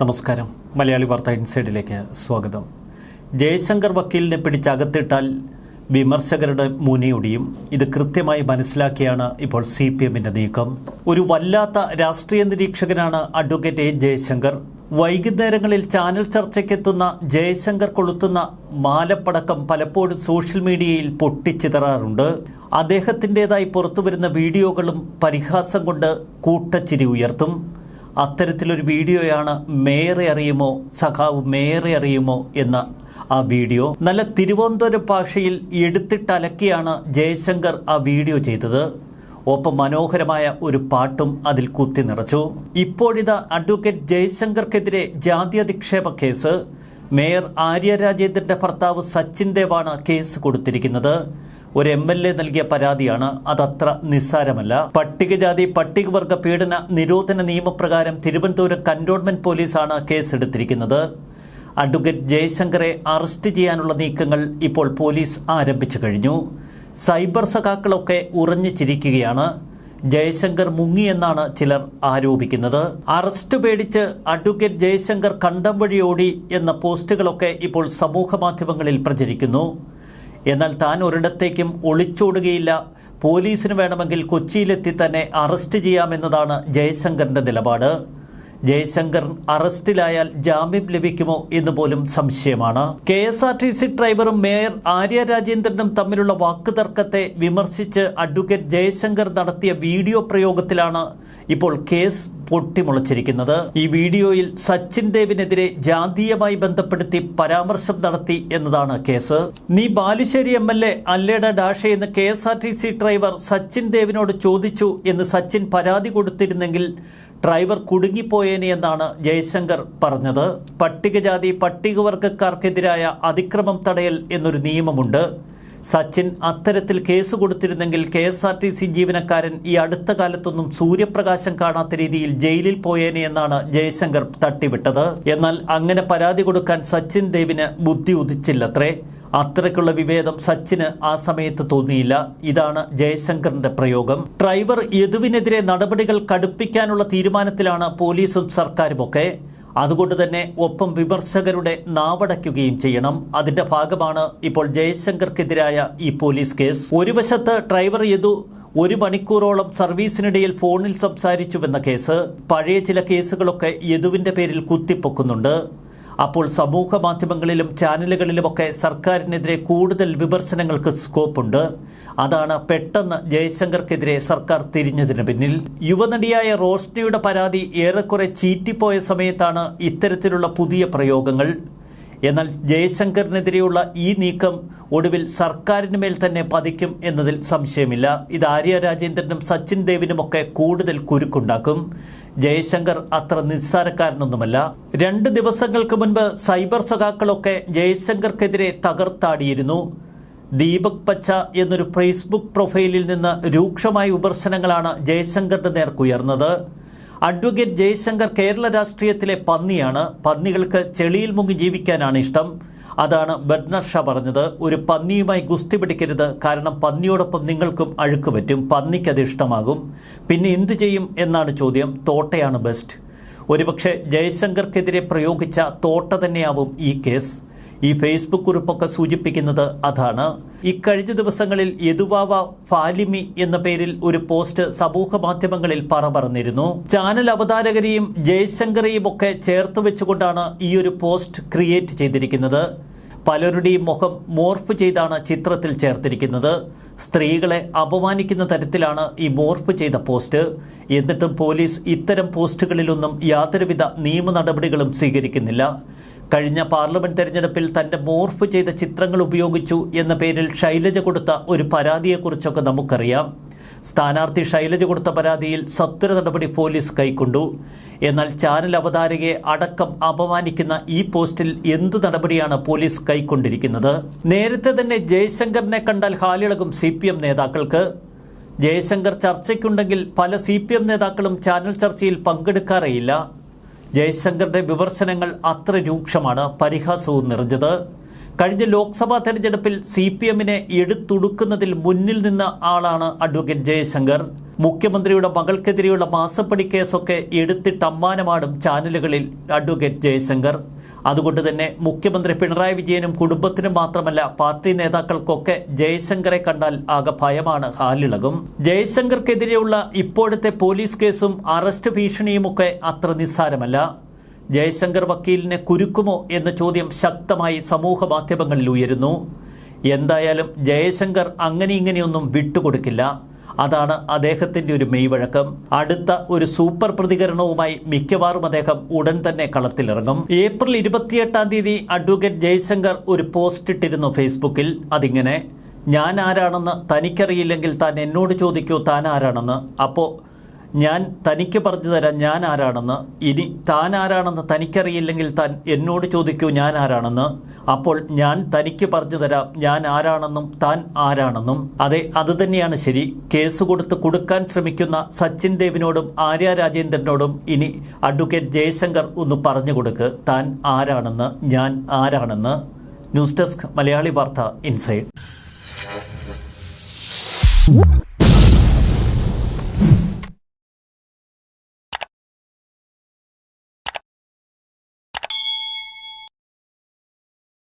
നമസ്കാരം. മലയാളി വാർത്ത ഇൻസൈഡിലേക്ക് സ്വാഗതം. ജയശങ്കർ വക്കീലിനെ പിടിച്ചകത്തിട്ടാൽ വിമർശകരുടെ മുനയൊടിയും. ഇത് കൃത്യമായി മനസ്സിലാക്കിയാണ് ഇപ്പോൾ സി പി എമ്മിന്റെ നീക്കം. ഒരു വല്ലാത്ത രാഷ്ട്രീയ നിരീക്ഷകനാണ് അഡ്വക്കേറ്റ് എ ജയശങ്കർ. വൈകുന്നേരങ്ങളിൽ ചാനൽ ചർച്ചയ്ക്കെത്തുന്ന ജയശങ്കർ കൊളുത്തുന്ന മാലപ്പടക്കം പലപ്പോഴും സോഷ്യൽ മീഡിയയിൽ പൊട്ടിച്ചിതറാറുണ്ട്. അദ്ദേഹത്തിന്റെതായി പുറത്തുവരുന്ന വീഡിയോകളും പരിഹാസം കൊണ്ട് കൂട്ടച്ചിരി ഉയർത്തും. അത്തരത്തിലൊരു വീഡിയോയാണ് മേറെ അറിയുമോ സഖാവ് മേറെ അറിയുമോ എന്ന ആ വീഡിയോ. നല്ല തിരുവനന്തപുരം ഭാഷയിൽ എടുത്തിട്ടലക്കിയാണ് ജയശങ്കർ ആ വീഡിയോ ചെയ്തത്. ഒപ്പം മനോഹരമായ ഒരു പാട്ടും അതിൽ കുത്തി നിറച്ചു. ഇപ്പോഴിതാ അഡ്വക്കേറ്റ് ജയശങ്കർക്കെതിരെ ജാതി അധിക്ഷേപ കേസ്. മേയർ ആര്യ രാജേന്ദ്രന്റെ ഭർത്താവ് സച്ചിൻ ദേവാണ് കേസ് കൊടുത്തിരിക്കുന്നത്. ഒരു എം എൽ എ നൽകിയ പരാതിയാണ്. അതത്ര നിസ്സാരമല്ല. പട്ടികജാതി പട്ടികവർഗ പീഡന നിരോധന നിയമപ്രകാരം തിരുവനന്തപുരം കന്റോൺമെന്റ് പോലീസാണ് കേസെടുത്തിരിക്കുന്നത്. അഡ്വക്കേറ്റ് ജയശങ്കറെ അറസ്റ്റ് ചെയ്യാനുള്ള നീക്കങ്ങൾ ഇപ്പോൾ പോലീസ് ആരംഭിച്ചു കഴിഞ്ഞു. സൈബർ സഖാക്കളൊക്കെ ഉറഞ്ഞു ചിരിക്കുകയാണ്. ജയശങ്കർ മുങ്ങിയെന്നാണ് ചിലർ ആരോപിക്കുന്നത്. അറസ്റ്റ് പേടിച്ച് അഡ്വക്കേറ്റ് ജയശങ്കർ കണ്ടം വഴിയോടി എന്ന പോസ്റ്റുകളൊക്കെ ഇപ്പോൾ സമൂഹ മാധ്യമങ്ങളിൽ പ്രചരിക്കുന്നു. എന്നാൽ താൻ ഒരിടത്തേക്കും ഒളിച്ചോടുകയില്ല. പോലീസിന് വേണമെങ്കിൽ കൊച്ചിയിലെത്തി തന്നെ അറസ്റ്റ് ചെയ്യാമെന്നതാണ് ജയശങ്കറിന്റെ നിലപാട്. ജയശങ്കർ അറസ്റ്റിലായാൽ ജാമ്യം ലഭിക്കുമോ എന്ന് പോലും സംശയമാണ്. K S R T C ഡ്രൈവറും മേയർ ആര്യ രാജേന്ദ്രനും തമ്മിലുള്ള വാക്കുതർക്കത്തെ വിമർശിച്ച് അഡ്വക്കേറ്റ് ജയശങ്കർ നടത്തിയ വീഡിയോ പ്രയോഗത്തിലാണ് ഇപ്പോൾ കേസ് പൊട്ടിമുളച്ചിരിക്കുന്നത്. ഈ വീഡിയോയിൽ സച്ചിൻ ദേവിനെതിരെ ജാതീയമായി ബന്ധപ്പെടുത്തി പരാമർശം നടത്തി എന്നതാണ് കേസ്. നീ ബാലുശ്ശേരി എം എൽ എ അല്ലേട ഡാഷെ എന്ന് K S R T C driver Sachin ദേവിനോട് ചോദിച്ചു എന്ന് സച്ചിൻ പരാതി കൊടുത്തിരുന്നെങ്കിൽ ഡ്രൈവർ കുടുങ്ങിപ്പോയേനെ എന്നാണ് ജയശങ്കർ പറഞ്ഞത്. പട്ടികജാതി പട്ടികവർഗക്കാർക്കെതിരായ അതിക്രമം തടയൽ എന്നൊരു നിയമമുണ്ട്. സച്ചിൻ അത്തരത്തിൽ case കൊടുത്തിരുന്നെങ്കിൽ K S R T C ജീവനക്കാരൻ ഈ അടുത്ത കാലത്തൊന്നും സൂര്യപ്രകാശം കാണാത്ത രീതിയിൽ ജയിലിൽ പോയേനെ എന്നാണ് ജയശങ്കർ തട്ടിവിട്ടത്. എന്നാൽ അങ്ങനെ പരാതി കൊടുക്കാൻ സച്ചിൻ ദേവിന് ബുദ്ധി ഉദിച്ചില്ലത്രേ. അത്രയ്ക്കുള്ള വിവേദം സച്ചിന് ആ സമയത്ത് തോന്നിയില്ല. ഇതാണ് ജയശങ്കറിന്റെ പ്രയോഗം. ഡ്രൈവർ യദുവിനെതിരെ നടപടികൾ കടുപ്പിക്കാനുള്ള തീരുമാനത്തിലാണ് പോലീസും സർക്കാരുമൊക്കെ. അതുകൊണ്ട് തന്നെ ഒപ്പം വിമർശകരുടെ നാവടയ്ക്കുകയും ചെയ്യണം. അതിന്റെ ഭാഗമാണ് ഇപ്പോൾ ജയശങ്കർക്കെതിരായ ഈ പോലീസ് കേസ്. ഒരു വശത്ത് ഡ്രൈവർ യദു ഒരു മണിക്കൂറോളം സർവീസിനിടയിൽ ഫോണിൽ സംസാരിച്ചുവെന്ന കേസ്. പഴയ ചില കേസുകളൊക്കെ യദുവിന്റെ പേരിൽ കുത്തിപ്പൊക്കുന്നുണ്ട്. അപ്പോൾ സമൂഹ മാധ്യമങ്ങളിലും ചാനലുകളിലുമൊക്കെ സർക്കാരിനെതിരെ കൂടുതൽ വിമർശനങ്ങൾക്ക് സ്കോപ്പുണ്ട്. അതാണ് പെട്ടെന്ന് ജയശങ്കർക്കെതിരെ സർക്കാർ തിരിഞ്ഞതിന് പിന്നിൽ. യുവനടിയായ റോഷ്നിയുടെ പരാതി ഏറെക്കുറെ ചീറ്റിപ്പോയ സമയത്താണ് ഇത്തരത്തിലുള്ള പുതിയ പ്രയോഗങ്ങൾ. എന്നാൽ ജയശങ്കറിനെതിരെയുള്ള ഈ നീക്കം ഒടുവിൽ സർക്കാരിന് മേൽ തന്നെ പതിക്കും എന്നതിൽ സംശയമില്ല. ഇത് ആര്യ രാജേന്ദ്രനും സച്ചിൻ ദേവിനുമൊക്കെ കൂടുതൽ കുരുക്കുണ്ടാക്കും. ജയശങ്കർ അത്ര നിസ്സാരക്കാരനൊന്നുമല്ല. രണ്ട് ദിവസങ്ങൾക്ക് മുൻപ് സൈബർ സഖാക്കളൊക്കെ ജയശങ്കർക്കെതിരെ തകർത്താടിയിരുന്നു. ദീപക് പച്ച എന്നൊരു ഫേസ്ബുക്ക് പ്രൊഫൈലിൽ നിന്ന് രൂക്ഷമായ വിമർശനങ്ങളാണ് ജയശങ്കറിന്റെ നേർക്കുയർന്നത് അഡ്വക്കേറ്റ് ജയശങ്കർ കേരള രാഷ്ട്രീയത്തിലെ പന്നിയാണ്. പന്നികൾക്ക് ചെളിയിൽ മുങ്ങി ജീവിക്കാനാണ് ഇഷ്ടം. അതാണ് ബഡ്നർ ഷാ പറഞ്ഞത്. ഒരു പന്നിയുമായി ഗുസ്തി പിടിക്കരുത്. കാരണം പന്നിയോടൊപ്പം നിങ്ങൾക്കും അഴുക്ക് പറ്റും. പന്നിക്കത് ഇഷ്ടമാകും. പിന്നെ എന്തു ചെയ്യും എന്നാണ് ചോദ്യം. തോട്ടയാണ് ബെസ്റ്റ്. ഒരുപക്ഷെ ജയശങ്കർക്കെതിരെ പ്രയോഗിച്ച തോട്ട തന്നെയാവും ഈ കേസ്. ഈ ഫേസ്ബുക്ക് കുറിപ്പൊക്കെ സൂചിപ്പിക്കുന്നത് അതാണ്. ഇക്കഴിഞ്ഞ ദിവസങ്ങളിൽ യദുവാവ ഫാലിമി എന്ന പേരിൽ ഒരു പോസ്റ്റ് സമൂഹ മാധ്യമങ്ങളിൽ പറ പറഞ്ഞിരുന്നു. ചാനൽ അവതാരകരെയും ജയശങ്കറെയും ഒക്കെ ചേർത്ത് വെച്ചുകൊണ്ടാണ് ഈ ഒരു പോസ്റ്റ് ക്രിയേറ്റ് ചെയ്തിരിക്കുന്നത്. പലരുടെയും മുഖം മോർഫ് ചെയ്താണ് ചിത്രത്തിൽ ചേർത്തിരിക്കുന്നത്. സ്ത്രീകളെ അപമാനിക്കുന്ന തരത്തിലാണ് ഈ മോർഫ് ചെയ്ത പോസ്റ്റ്. എന്നിട്ടും പോലീസ് ഇത്തരം പോസ്റ്റുകളിലൊന്നും യാതൊരുവിധ നിയമ നടപടികളും സ്വീകരിക്കുന്നില്ല. കഴിഞ്ഞ പാർലമെന്റ് തെരഞ്ഞെടുപ്പിൽ തന്റെ മോർഫ് ചെയ്ത ചിത്രങ്ങൾ ഉപയോഗിച്ചു എന്ന പേരിൽ ശൈലജ കൊടുത്ത ഒരു പരാതിയെക്കുറിച്ചൊക്കെ നമുക്കറിയാം. സ്ഥാനാർത്ഥി ശൈലജ കൊടുത്ത പരാതിയിൽ സത്വര നടപടി പോലീസ് കൈക്കൊണ്ടു. എന്നാൽ ചാനൽ അവതാരകയെ അടക്കം അപമാനിക്കുന്ന ഈ പോസ്റ്റിൽ എന്ത് നടപടിയാണ് പോലീസ് കൈക്കൊണ്ടിരിക്കുന്നത്? നേരത്തെ തന്നെ ജയശങ്കറിനെ കണ്ടാൽ ഹാലിളകും സി നേതാക്കൾക്ക്. ജയശങ്കർ ചർച്ചയ്ക്കുണ്ടെങ്കിൽ പല സി പി എം നേതാക്കളും ചാനൽ ചർച്ചയിൽ പങ്കെടുക്കാറേയില്ല. ജയശങ്കറിന്റെ വിമർശനങ്ങൾ അത്ര രൂക്ഷമാണ് പരിഹാസവും നിറഞ്ഞത്. കഴിഞ്ഞ ലോക്സഭാ തെരഞ്ഞെടുപ്പിൽ സി പി എമ്മിനെ എടുത്തുടുക്കുന്നതിൽ മുന്നിൽ നിന്ന ആളാണ് അഡ്വക്കേറ്റ് ജയശങ്കർ. മുഖ്യമന്ത്രിയുടെ മകൾക്കെതിരെയുള്ള മാസപ്പടി കേസൊക്കെ എടുത്തിട്ട് അമ്മാനമാടും ചാനലുകളിൽ അഡ്വക്കേറ്റ് ജയശങ്കർ. അതുകൊണ്ട് തന്നെ മുഖ്യമന്ത്രി പിണറായി വിജയനും കുടുംബത്തിനും മാത്രമല്ല പാർട്ടി നേതാക്കൾക്കൊക്കെ ജയശങ്കറെ കണ്ടാൽ ആകെ ഭയമാണ് ഹാലിളകും. ജയശങ്കർക്കെതിരെയുള്ള ഇപ്പോഴത്തെ പോലീസ് കേസും അറസ്റ്റ് ഭീഷണിയുമൊക്കെ അത്ര നിസ്സാരമല്ല. ജയശങ്കർ വക്കീലിനെ കുരുക്കുമോ എന്ന ചോദ്യം ശക്തമായി സമൂഹ മാധ്യമങ്ങളിൽ ഉയരുന്നു. എന്തായാലും ജയശങ്കർ അങ്ങനെ ഇങ്ങനെയൊന്നും വിട്ടുകൊടുക്കില്ല. അതാണ് അദ്ദേഹത്തിന്റെ ഒരു മെയ്വഴക്കം അടുത്ത ഒരു സൂപ്പർ പ്രതികരണവുമായി മിക്കവാറും അദ്ദേഹം ഉടൻ തന്നെ കളത്തിലിറങ്ങും. ഏപ്രിൽ ഇരുപത്തിയെട്ടാം തീയതി അഡ്വക്കേറ്റ് ജയശങ്കർ ഒരു പോസ്റ്റ് ഇട്ടിരുന്നു ഫേസ്ബുക്കിൽ. അതിങ്ങനെ ഞാൻ ആരാണെന്ന് തനിക്കറിയില്ലെങ്കിൽ താൻ എന്നോട് ചോദിക്കൂ താൻ ആരാണെന്ന്. അപ്പോൾ ഞാൻ തനിക്ക് പറഞ്ഞു തരാം ഞാൻ ആരാണെന്ന് ഇനി താൻ ആരാണെന്ന് തനിക്കറിയില്ലെങ്കിൽ താൻ എന്നോട് ചോദിക്കൂ ഞാൻ ആരാണെന്ന്. അപ്പോൾ ഞാൻ തനിക്ക് പറഞ്ഞു തരാം ഞാൻ ആരാണെന്നും താൻ ആരാണെന്നും. അതെ അതുതന്നെയാണ് ശരി. കേസ് കൊടുത്ത് കൊടുക്കാൻ ശ്രമിക്കുന്ന സച്ചിൻ ദേവിനോടും ആര്യ രാജേന്ദ്രനോടും ഇനി അഡ്വക്കേറ്റ് ജയശങ്കർ ഒന്ന് പറഞ്ഞു കൊടുക്ക്. താൻ ആരാണെന്ന് ഞാൻ ആരാണെന്ന്. ന്യൂസ് ഡെസ്ക് മലയാളി വാർത്ത ഇൻസൈഡ്.